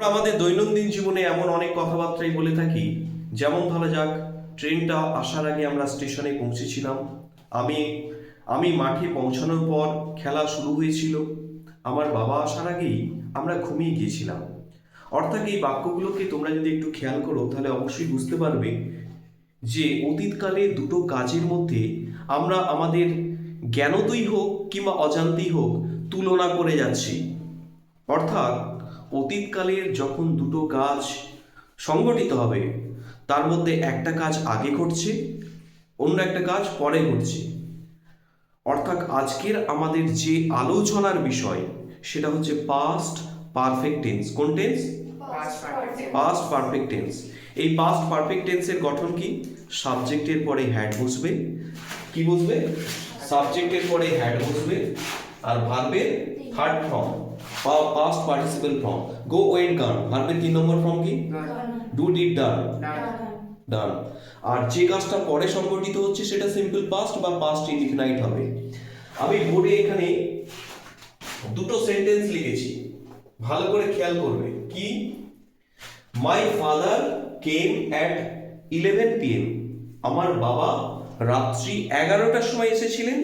আমাদের দৈনন্দিন জীবনে এমন অনেক কথাবার্তাই বলে থাকি। যেমন ধরা যাক, ট্রেনটা আসার আগে আমরা স্টেশনে পৌঁছেছিলাম। আমি আমি মাঠে পৌঁছানোর পর খেলা শুরু হয়েছিল। আমার বাবা আসার আগেই আমরা ঘুমিয়ে গিয়েছিলাম। অর্থাৎ এই বাক্যগুলোকে তোমরা যদি একটু খেয়াল করো, তাহলে অবশ্যই বুঝতে পারবে যে অতীতকালে দুটো কাজের মধ্যে আমরা আমাদের জ্ঞানতই হোক কিংবা অজান্তেই হোক তুলনা করে যাচ্ছি। অর্থাৎ অতীতকালের যখন দুটো কাজ সংগঠিত হবে তার মধ্যে একটা কাজ আগে ঘটছে অন্য একটা কাজ পরে ঘটছে। অর্থাৎ আজকের আমাদের যে আলোচনার বিষয় সেটা হচ্ছে পাস্ট পারফেক্ট টেন্স কোন টেন্স পাস্ট পারফেক্ট টেন্স এই পাস্ট পারফেক্ট টেন্সের গঠন কি? সাবজেক্টের পরে হ্যাড বসবে। কি বসবে? সাবজেক্টের পরে হ্যাড বসবে। আর ভার্বের third form past participle form go went gone ভার্বের তিন নম্বর ফর্ম কি? ডু ডিড ডান ডান আর যে কাজটা পরে সংগঠিত হচ্ছে সেটা সিম্পল পাস্ট বা পাস্ট ইনডিফিনাইট হবে। আমি বোর্ডে এখানে দুটো সেন্টেন্স লিখেছি। ভালো করে খেয়াল করবে। কি? My father came at eleven PM আমার বাবা রাত্রি এগারোটার সময় এসেছিলেন।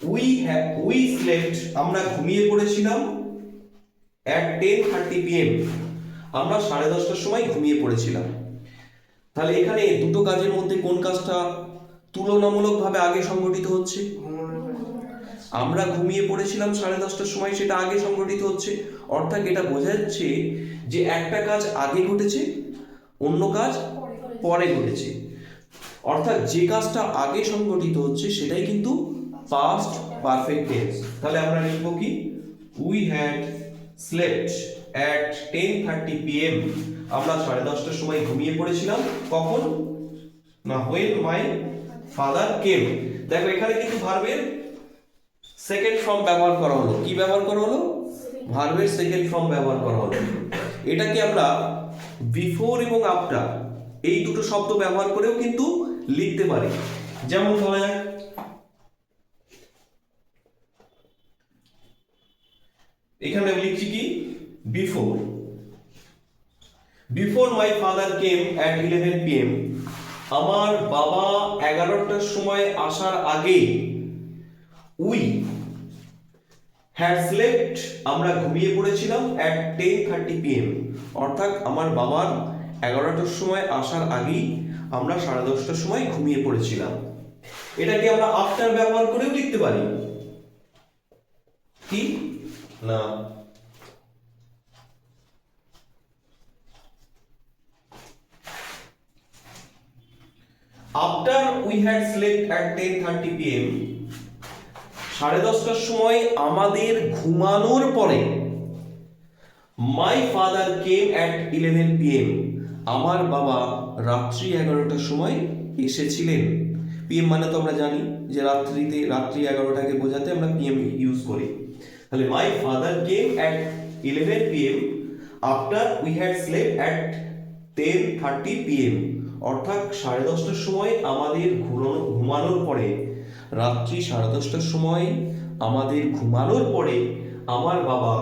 উই উই স্লেপ্ট আমরা ঘুমিয়ে পড়েছিলাম অ্যাট টেন থার্টি পিএম আমরা সাড়ে দশটার সময় ঘুমিয়ে পড়েছিলাম। তাহলে এখানে দুটো কাজের মধ্যে কোন কাজটা তুলনামূলকভাবে আগে সংগঠিত হচ্ছে? আমরা ঘুমিয়ে পড়েছিলাম সাড়ে দশটার সময়, সেটা আগে সংগঠিত হচ্ছে। অর্থাৎ এটা বোঝা যাচ্ছে যে একটা কাজ আগে ঘটেছে, অন্য কাজ পরে ঘটেছে। অর্থাৎ যে কাজটা আগে সংগঠিত হচ্ছে, সেটাই কিন্তু পাস্ট পারফেক্ট টেন্স তাহলে আমরা লিখব কি? We had slept at ten thirty আমরা সাড়ে দশটার সময় ঘুমিয়ে পড়েছিলাম। কখন? না হোয়েন মাই ফাদার কেম দেখো, এখানে কিন্তু ভার্বের সেকেন্ড ফর্ম ব্যবহার করা হলো। কি ব্যবহার করা হলো? ভার্বের সেকেন্ড ফর্ম ব্যবহার করা হলো। এটাকে আমরা বিফোর এবং আফটার এই দুটো শব্দ ব্যবহার করেও কিন্তু লিখতে পারি। যেমন ধরা যাক এখানে আমি লিখছি কি? Before before my father came at eleven PM আমার বাবা এগারোটার সময় আসার আগে উই হ্যাড স্লেপ্ট আমরা ঘুমিয়ে পড়েছিলাম অ্যাট টেন থার্টি পিএম অর্থাৎ আমার বাবার এগারোটার সময় আসার আগেই আমরা সাড়ে দশটার সময় ঘুমিয়ে পড়েছিলাম। এটাকে আমরা আফটার ব্যবহার করেও লিখতে পারি। কি? না after we had slept at ten thirty PM সাড়ে দশটার সময় আমাদের ঘুমানোর পরে my father came at eleven PM আমার বাবা রাত্রি এগারোটার সময় এসেছিলেন। পিএম মানে তো আমরা জানি যে রাত্রিতে, রাত্রি এগারোটাকে বোঝাতে আমরা পিএম ইউজ করি। তাহলে my father came at eleven PM after we had slept at ten thirty PM অর্থাৎ সাড়ে দশটার সময় আমাদের ঘুরানো ঘুমানোর পরে, রাত্রি সাড়ে দশটার সময় আমাদের ঘুমানোর পরে আমার বাবা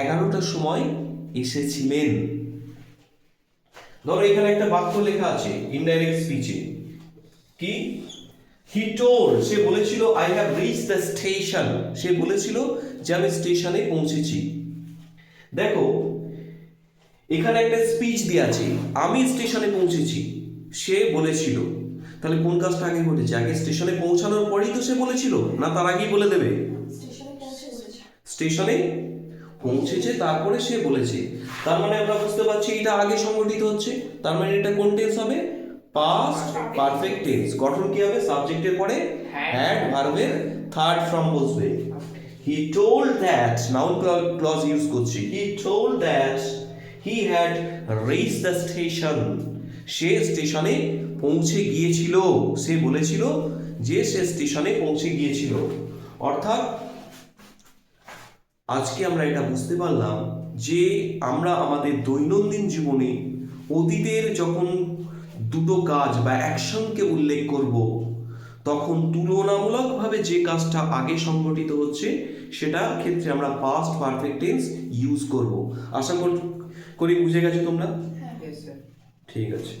এগারোটার সময় এসেছিলেন। ধরো এখানে একটা বাক্য লেখা আছে ইনডাইরেক্ট স্পিচে কি? হি টোল্ড সে বলেছিল I have reach the station সে বলেছিল যে আমি স্টেশনে পৌঁছেছি। দেখো এখানে একটা স্পিচ দেওয়া আছে আমি স্টেশনে পৌঁছেছি। সে বলেছিল। তাহলে কোন কাজটা আগে ঘটেছে আগে স্টেশনে পৌঁছানোর পরেই তো সে বলেছিল না তার আগেই বলে দেবে? স্টেশনে পৌঁছেছে তারপরে সে বলেছে। তার মানে আমরা বুঝতে পারছি এটা আগে সংগঠিত হচ্ছে। তার মানে এটা কোন টেন্স হবে? পাস্ট পারফেক্ট টেন্স গঠন কি হবে? সাবজেক্টের পরে হ্যাড ভার্বের থার্ড ফর্ম বসবে। He told that noun clause use করছি he told that he had reach the station সে স্টেশনে পৌঁছে গিয়েছিল। সে বলেছিল যে সে স্টেশনে পৌঁছে গিয়েছিল। অর্থাৎ আজকে আমরা এটা বুঝতে পারলাম যে আমরা আমাদের দৈনন্দিন জীবনে অতীতের যখন দুটো কাজ বা অ্যাকশনকে উল্লেখ করব তখন তুলনামূলকভাবে যে কাজটা আগে সংগঠিত হচ্ছে সেটা ক্ষেত্রে আমরা পাস্ট পারফেক্ট টেন্স ইউজ করব। আশা কর বুঝে গেছো তোমরা? হ্যাঁ. ঠিক আছে।